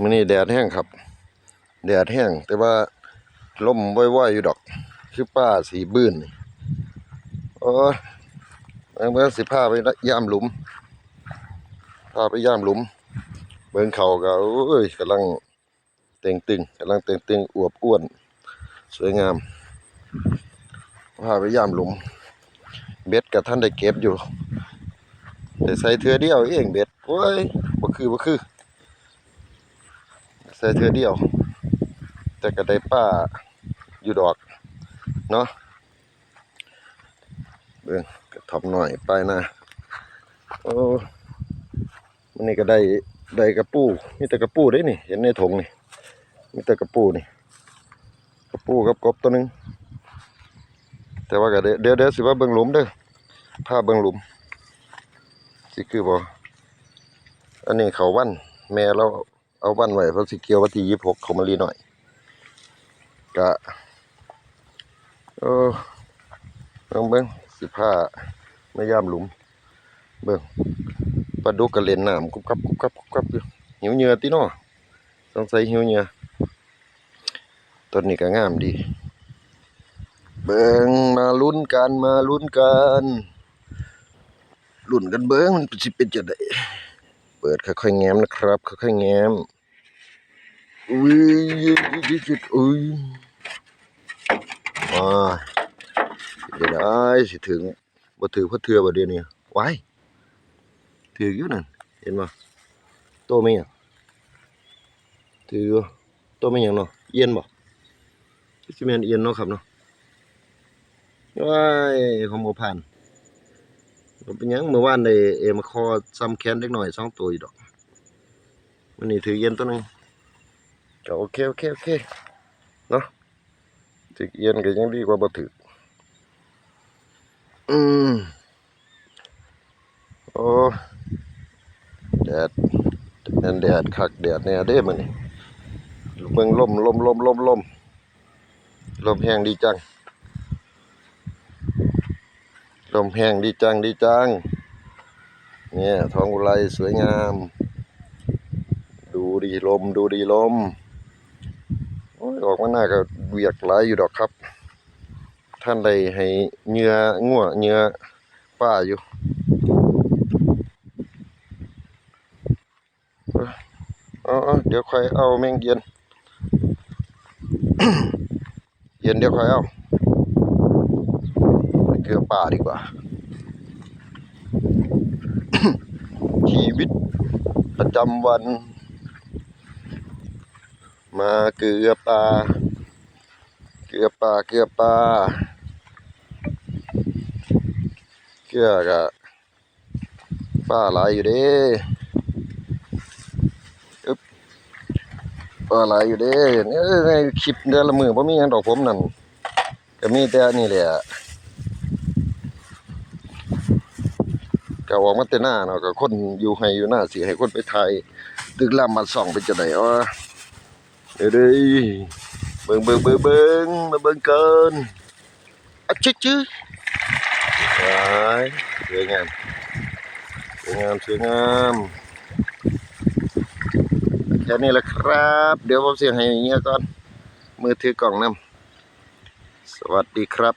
มื้อนี้แดดแห้งครับ แดดแห้งแต่ว่าลมว่อยๆอยู่ดอก คือป้าสีบื้นโอ้ยเมื่อสิพาไปย่ามหลุมพาไปย่ามหลุม เบิ่งเขาก็โอ้ยกำลังเต่งตึงกำลังเต่งตึงอวบอ้วน สวยงามพาไปย่ามหลุม เบ็ดกับท่านได้เก็บอยู่แต่ใส่เทือเดียวเองเบ็ดโอ้ยบ่คือบ่คือ ใส่เทือเดียว แต่ก็ได้ป้าอยู่ดอก เนาะเบิ่งกระทบหน่อยไปนะโอ้มันนี่ก็ได้ได้กระปูมีแต่กระปูได้นี่ เห็นในถุงนี่มีแต่กระปูนี่ กระปูกับกบตัวหนึง แต่ว่าก็เดี๋ยวเดี๋ยวเดี๋ยวสิว่าเบิ่งหลุมเด้อพาเบิ่งหลุมสิคือบ่อันนี้เขาวันแม่เรา เอาวันไว้เพราะสิเกียววันที่ยี่สิบหกเขามารีหน่อยกะเออเบิ่งเบิ่งสิผ้าไม่ย่ามหลุม เบิ่งปลาดุกกระเลนน้ำกุบกับกุบกับกุบกับอยู่หิวเหงื่อติเนาะสงสัยหิวเหงื่อต้นนี้ก็งามดี เบิ่งมาลุ้นกันมาลุ้นกันลุ้นกันเบิ่งมันสิเป็นจังไดเปิดค่อยๆแง้มนะครับ ค่อยๆแง้ม อุ้ยยิดยิดอุ้ยมาเดี๋ยวได้สิถึงบ่ถือเพราะเทือบ่เดี๋ยวนี้ว้ายถืออยู่นั่นเห็นบ่โตไม่หยังถืออยู่โต ก็โอเคโอเคโอเคเนาะถือเย็นก็ยังดีกว่าบ่ถืออืมโอ้แดดแม่นแดดคักแดดแน่เด้มื้อนี้เบิ่งลมลมลมลมลมลมแห้งดีจัง ลมแห้งดีจังดีจัง เนี่ยท้องอุไรสวยงาม ดูดีลมดูดีลม ออกมาหน้าก็เวียกหลายอยู่ดอกครับ ท่านใดให้เหงื่องัวเหงื่อป้าอยู่เออเอาๆเดี๋ยวค่อยเอาแมงเย็น เย็นเดี๋ยวค่อยเอาเกลือป่าดีกว่า ชีวิตประจำวัน มาเกลือปลา เกลือปลา เกลือปลา เกลือกะปลาหลายอยู่เด้อึ๊บปลาหลายอยู่เด้เนี่ยในคลิปเดือนละมือบ่มีหยังดอกผมนั่นก็มีแต่นี่แหละก็ออกมาแต่หน้าเนาะก็คนอยู่ให้อยู่หน้าสิให้คนไปถ่ายตึกลำมาส่องไปจะได้อ๋อ เด้ยเบิ่งเบิ่งเบิ่งเบิ่งมาเบิ่งเกินอะจิ๊ดจิ๊ดว้ายสวยงามสวยงามสวยงามแค่นี้แหละครับเดี๋ยวผมเสียงให้เงี้ยก่อนมือถือกล่องนำสวัสดีครับ